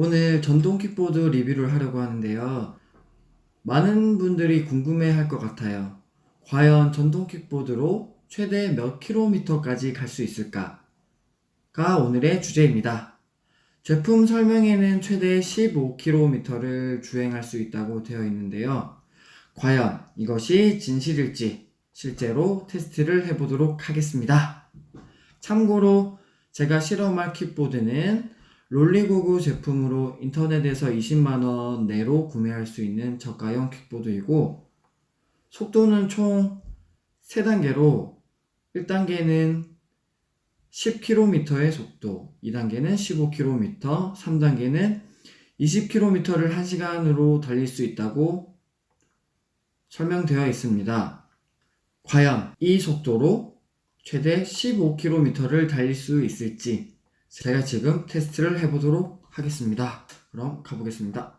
오늘 전동 킥보드 리뷰를 하려고 하는데요. 많은 분들이 궁금해 할 것 같아요. 과연 전동 킥보드로 최대 몇 킬로미터까지 갈 수 있을까? 가 오늘의 주제입니다. 제품 설명에는 최대 15km를 주행할 수 있다고 되어 있는데요. 과연 이것이 진실일지 실제로 테스트를 해보도록 하겠습니다. 참고로 제가 실험할 킥보드는 롤리고고 제품으로 인터넷에서 20만원 내로 구매할 수 있는 저가형 킥보드이고 속도는 총 3단계로 1단계는 10km의 속도, 2단계는 15km, 3단계는 20km를 1시간으로 달릴 수 있다고 설명되어 있습니다. 과연 이 속도로 최대 15km를 달릴 수 있을지 제가 지금 테스트를 해보도록 하겠습니다. 그럼 가보겠습니다.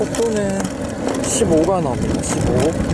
속도는 15가 나옵니다. 15.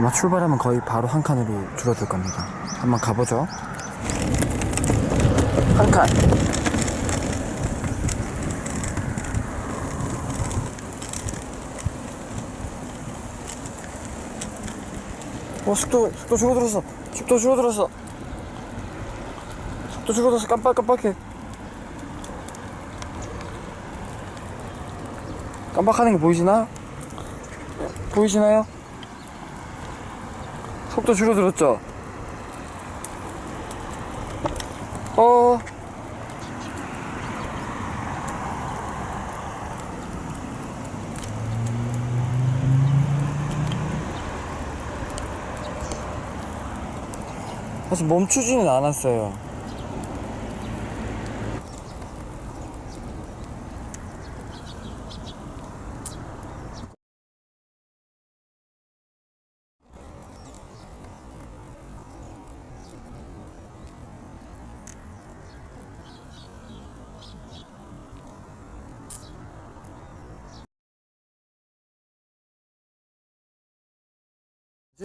아마 출발하면 거의 바로 한 칸으로 줄어들 겁니다. 한번 가보죠. 한 칸. 어, 속도, 속도 줄어들었어. 속도 줄어들었어. 속도 줄어들었어. 깜빡깜빡해. 깜빡하는 게 보이시나? 보이시나요? 속도 줄어들었죠? 어. 사실 멈추지는 않았어요.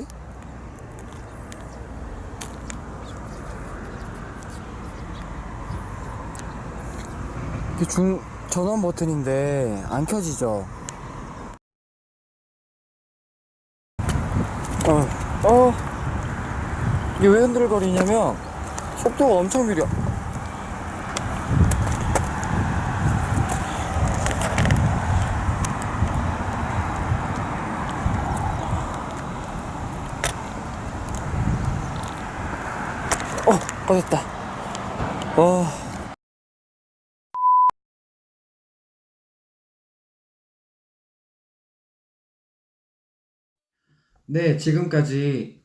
이게 중 전원 버튼인데 안 켜지죠. 어, 어. 이게 왜 흔들거리냐면 속도가 엄청 느려. 어, 꺼졌다. 어. 네, 지금까지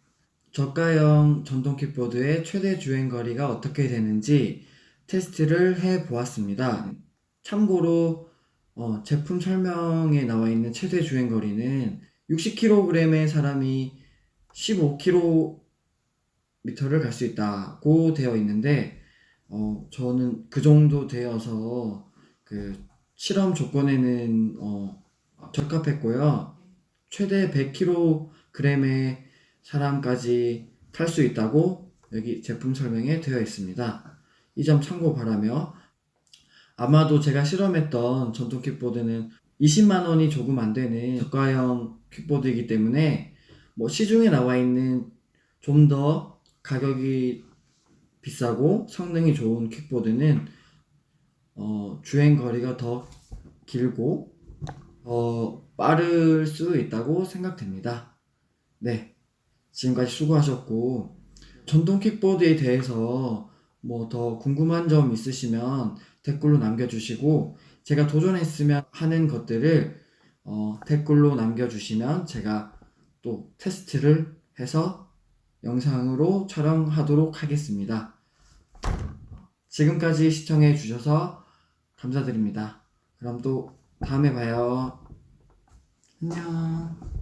저가형 전동 킥보드의 최대 주행 거리가 어떻게 되는지 테스트를 해 보았습니다. 참고로 어, 제품 설명에 나와 있는 최대 주행 거리는 60kg의 사람이 15km 를 갈 수 있다고 되어 있는데 어, 저는 그 정도 되어서 그 실험 조건에는 어, 적합했고요. 최대 100kg의 사람까지 탈 수 있다고 여기 제품 설명에 되어 있습니다. 이 점 참고 바라며 아마도 제가 실험했던 전동 킥보드는 20만 원이 조금 안 되는 저가형 킥보드이기 때문에 뭐 시중에 나와 있는 좀더 가격이 비싸고 성능이 좋은 킥보드는 어, 주행 거리가 더 길고 어, 빠를 수 있다고 생각됩니다. 네, 지금까지 수고하셨고 전동 킥보드에 대해서 뭐 더 궁금한 점 있으시면 댓글로 남겨주시고 제가 도전했으면 하는 것들을 어, 댓글로 남겨주시면 제가 또 테스트를 해서 영상으로 촬영하도록 하겠습니다. 지금까지 시청해 주셔서 감사드립니다. 그럼 또 다음에 봐요. 안녕.